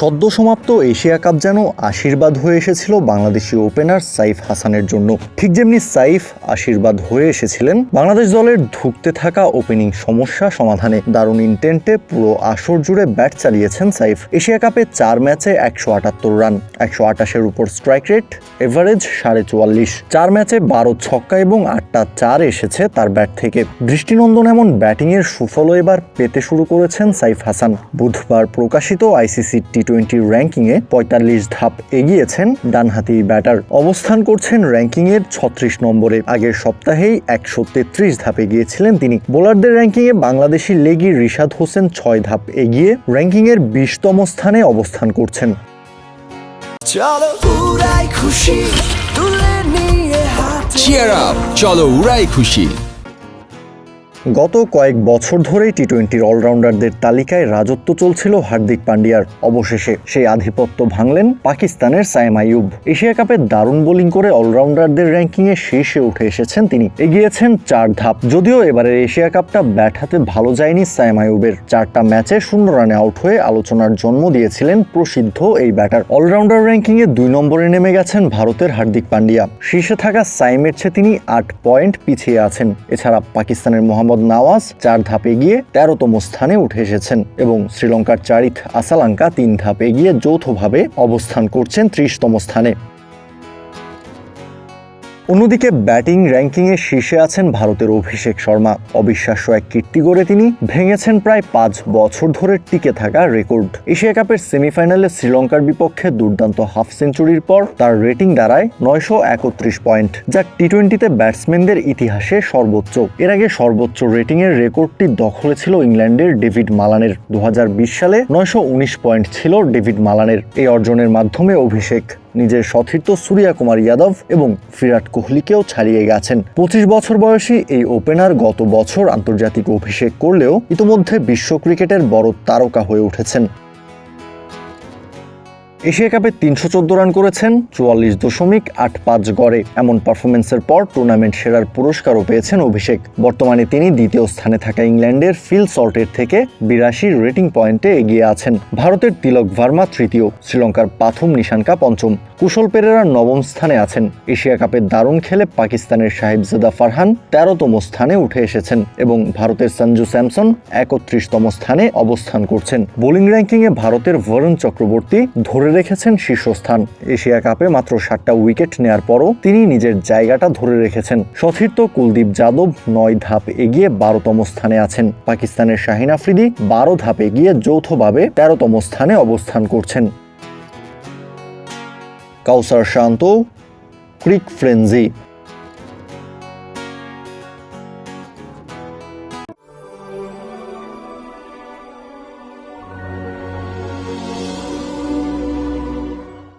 সদ্য সমাপ্ত Asia cup যেন আশীর্বাদ হয়ে এসেছিল বাংলাদেশি ওপেনার সাইফ হাসানের জন্য। ঠিক যেমনি সাইফ আশীর্বাদ হয়ে এসেছিলেন, বাংলাদেশ দলের ধুঁকতে থাকা ওপেনিং সমস্যা সমাধানে দারুণ ইন্টেন্টে পুরো আসর জুড়ে ব্যাট চালিয়েছেন সাইফ। এশিয়া কাপে চার ম্যাচে একশো আটাত্তর রান, একশো আটাশের উপর স্ট্রাইক রেট, এভারেজ সাড়ে চুয়াল্লিশ। চার ম্যাচে বারো ছক্কা এবং আটটা চার এসেছে, তার ব্যাট থেকে। দৃষ্টিনন্দন এমন ব্যাটিংয়ের সুফলও এবার পেতে শুরু করেছেন সাইফ হাসান। বুধবার প্রকাশিত আইসিসি টি টোয়েন্টি র্যাঙ্কিংয়ে পঁয়তাল্লিশ ধাপ এগিয়েছেন ডানহাতি ব্যাটার। অবস্থান করছেন র্যাঙ্কিংয়ের ছত্রিশ নম্বরে। আগের সপ্তাহেই একশো তেত্রিশ ধাপে গিয়েছিলেন তিনি। বোলারদের র্যাঙ্কিংয়ে বাংলাদেশি লেগি রিশাদ হোসেন ছয় ধাপ এগিয়ে র্যাঙ্কিংয়ের বিশতম স্থানে অবস্থান করছেন। চলো খুশি চিয়ার আপ চলো উড়াই খুশি। গত কয়েক বছর ধরেই টি টোয়েন্টির অলরাউন্ডারদের তালিকায় রাজত্ব চলছিল হার্দিক পান্ডিয়ার। অবশেষে সেই আধিপত্য ভাঙলেন পাকিস্তানের সায়েম আইয়ুব। এশিয়া কাপে দারুণ বোলিং করে অলরাউন্ডারদের র্যাঙ্কিংয়ে শীর্ষে উঠে এসেছেন তিনি। এগিয়েছেন চার ধাপ, যদিও এবারের এশিয়া কাপটা ব্যাট হাতে ভালো যায়নি সায়েম আইয়ুবের। চারটা ম্যাচে শূন্য রানে আউট হয়ে আলোচনার জন্ম দিয়েছিলেন প্রসিদ্ধ এই ব্যাটার। অলরাউন্ডার র্যাঙ্কিংয়ে দুই নম্বরে নেমে গেছেন ভারতের হার্দিক পান্ডিয়া। শীর্ষে থাকা সাইমের চেয়ে তিনি আট পয়েন্ট পিছিয়ে আছেন। এছাড়া পাকিস্তানের মোহাম্মদ নওয়াজ চার ধাপে গিয়ে তেরোতম স্থানে উঠে এসেছেন এবং শ্রীলঙ্কার চারিথ আসালাঙ্কা তিন ধাপে গিয়ে যৌথভাবে অবস্থান করছেন ত্রিশতম স্থানে। অন্যদিকে ব্যাটিং র্যাঙ্কিংয়ে শীর্ষে আছেন ভারতের অভিষেক শর্মা। অবিশ্বাস্য এক কীর্তি গড়ে তিনি ভেঙেছেন প্রায় পাঁচ বছর ধরে টিকে থাকা রেকর্ড। এশিয়া কাপের সেমিফাইনালে শ্রীলঙ্কার বিপক্ষে দুর্দান্ত হাফ সেঞ্চুরির পর তার রেটিং দাঁড়ায় নয়শো একত্রিশ পয়েন্ট, যা টি টোয়েন্টিতে ব্যাটসম্যানদের ইতিহাসে সর্বোচ্চ। এর আগে সর্বোচ্চ রেটিংয়ের রেকর্ডটি দখলে ছিল ইংল্যান্ডের ডেভিড মালানের। দু হাজার বিশ সালে নয়শো উনিশ পয়েন্ট ছিল ডেভিড মালানের। এই অর্জনের মাধ্যমে অভিষেক নিজের সতীর্থ সূর্যা কুমার যাদব এবং বিরাট কোহলিকেও ছাড়িয়ে গেছেন। পঁচিশ বছর বয়সী এই ওপেনার গত বছর আন্তর্জাতিক অভিষেক করলেও ইতোমধ্যে বিশ্ব ক্রিকেটের বড় তারকা হয়ে উঠেছেন। এশিয়া কাপে তিনশো চোদ্দ রান করেছেন, চুয়াল্লিশ দশমিক আট পাঁচ গড়ে। এমন পারফরমেন্সের পর টুর্নামেন্ট সেরার পুরস্কারও পেয়েছেন অভিষেক। বর্তমানে তিনি দ্বিতীয় স্থানে থাকা ইংল্যান্ডের ফিল সল্টের থেকে বিরাশি রেটিং পয়েন্টে এগিয়ে আছেন। ভারতের তিলক ভার্মা তৃতীয়, শ্রীলঙ্কার পাথুম নিশানকা পঞ্চম। কুশল পেরেরা নবম স্থানে আছেন। এশিয়া কাপে দারুণ খেলে পাকিস্তানের সাহেবজাদা ফারহান তেরোতম স্থানে উঠে এসেছেন এবং ভারতের সঞ্জু স্যামসন একত্রিশতম স্থানে অবস্থান করছেন। বোলিং র্যাঙ্কিংয়ে ভারতের বরুণ চক্রবর্তী ধরে রেখেছেন শীর্ষস্থান। এশিয়া কাপে মাত্র সাতটা উইকেট নেয়ার পরও তিনি নিজের জায়গাটা ধরে রেখেছেন। সতীর্থ কুলদীপ যাদব নয় ধাপ এগিয়ে বারোতম স্থানে আছেন। পাকিস্তানের শাহিন আফ্রিদি বারো ধাপ এগিয়ে যৌথভাবে তেরোতম স্থানে অবস্থান করছেন। কাউসার শান্ত, ক্রিক ফ্রেন্জি